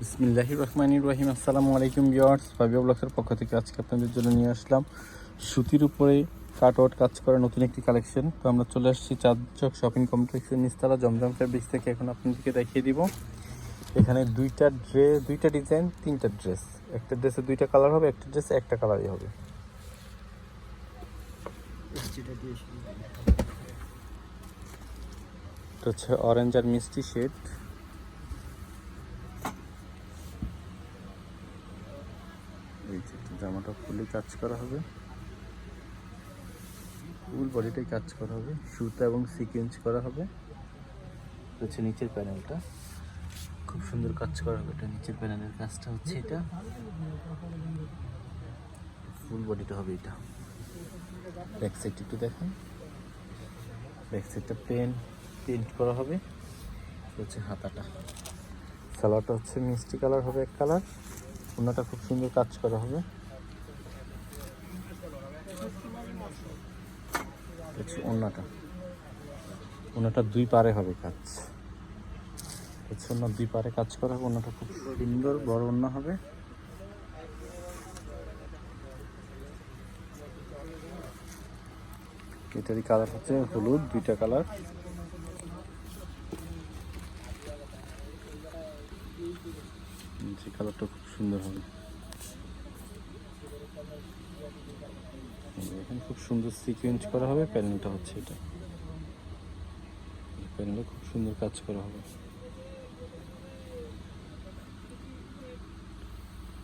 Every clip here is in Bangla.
বিসমিল্লাহির রহমানির রহিম। আসসালামু আলাইকুম ভিউয়ার্স, ফাবিয়া ব্লগসের পক্ষ থেকে আজকে আপনাদের জন্য নিয়ে আসলাম সুতির উপরে কাট আউট কাজ করা নতুন একটি কালেকশন। তো আমরা চলে আসছি চাঁদচক শপিং কমপ্লেক্সের নিস্তালা জমজম ফেব্রিক্স থেকে এখন আপনাদেরকে দেখিয়ে দিব। এখানে দুইটা ড্রেস দুইটা ডিজাইন, তিনটা ড্রেস। একটা ড্রেসে দুইটা কালার হবে, একটা ড্রেসে একটা কালারই হবে। এটা হচ্ছে অরেঞ্জ আর মিষ্টি শেড এই যে জামাটা ফুলি কাজ করা হবে। ফুল বডিটাই কাজ করা হবে। সুতা এবং সিকোয়েন্স করা হবে। হচ্ছে নিচের প্যানেলটা খুব সুন্দর কাজ করা হবে এটা নিচের প্যানেলের কাজটা হচ্ছে এটা। ফুল বডিটা হবে এটা। ব্যাক সাইড একটু দেখেন। ব্যাক সাইডটা পেন পেন্ট করা হবে। হচ্ছে হাতাটা। সালোয়ারটা হচ্ছে মিষ্টি কালার হবে এক কালার ওনাটা খুব সুন্দর কাজ করা হবে। ওনাটা। ওনাটা দুই পারে হবে কাজ। হচ্ছে ওনার দুই পারে কাজ করা হবে, ওনাটা খুব সুন্দর বড় ওনা হবে। এটারই কালার হচ্ছে হলুদ, দুইটা কালার যে কালারটা খুব সুন্দর হবে। এখানে খুব সুন্দর সিকোয়েন্স করা হবে প্যানেলটা হচ্ছে এটা। প্যানেলে খুব সুন্দর কাজ করা হবে।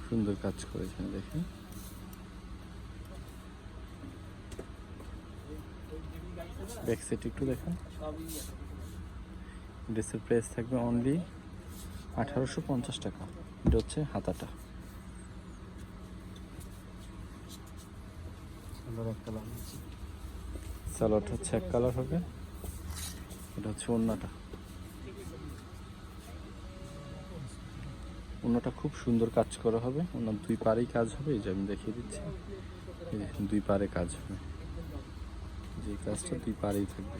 সুন্দর কাজ করে এখানে দেখেন। ব্যাক সাইড একটু দেখেন। ড্রেসের প্রাইস থাকবে অনলি আঠারোশো পঞ্চাশ টাকা। এটা হচ্ছে হাতাটা। সালোয়ারটা হচ্ছে এক কালার হবে। এটা হচ্ছে ওন্নাটা। ওন্নাটা খুব সুন্দর কাজ করা হবে। ওনার দুই পারেই কাজ হবে এই যে আমি দেখিয়ে দিচ্ছি। দুই পারে কাজ হবে। যে কাজটা দুই পারেই থাকবে।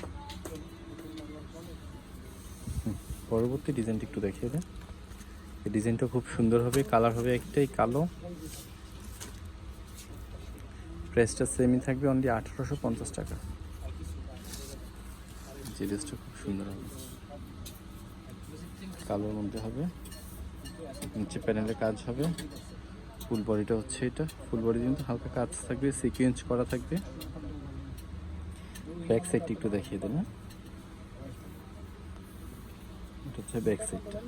পরবর্তী ডিজাইনটা একটু দেখিয়ে দেন। ডিজাইনটা খুব সুন্দর হবে, কালার হবে একটাই কালো। প্রাইসটা সেমই থাকবে অনলি আঠারোশো পঞ্চাশ টাকা। যে ড্রেসটা খুব সুন্দর হবে। কালোর মধ্যে হবে। নিচে প্যানেলে কাজ হবে। ফুল বডিটা হচ্ছে এটা। ফুল বডি কিন্তু হালকা কাজ থাকবে সিকুয়েন্স করা থাকবে। ব্যাক সাইডটা একটু দেখিয়ে দেন? এটা হচ্ছে ব্যাক সাইডটা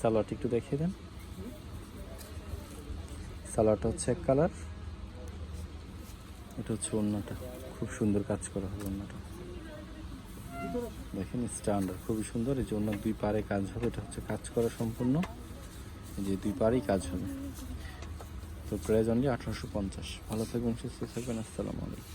সালোয়ারটা একটু দেখিয়ে দেন। সালোয়ারটা হচ্ছে এক কালার। এটা হচ্ছে অন্যটা খুব সুন্দর কাজ করা হবে অন্যটা দেখেন স্ট্যান্ডার্ড খুবই সুন্দর। এই যে অন্য দুই পারে কাজ হবে, এটা হচ্ছে কাজ করা সম্পূর্ণ। যে দুই পারেই কাজ হবে। তো প্রাইস অনলি আঠারোশো পঞ্চাশ। ভালো থাকবেন, সুস্থ থাকবেন। আসসালামু আলাইকুম।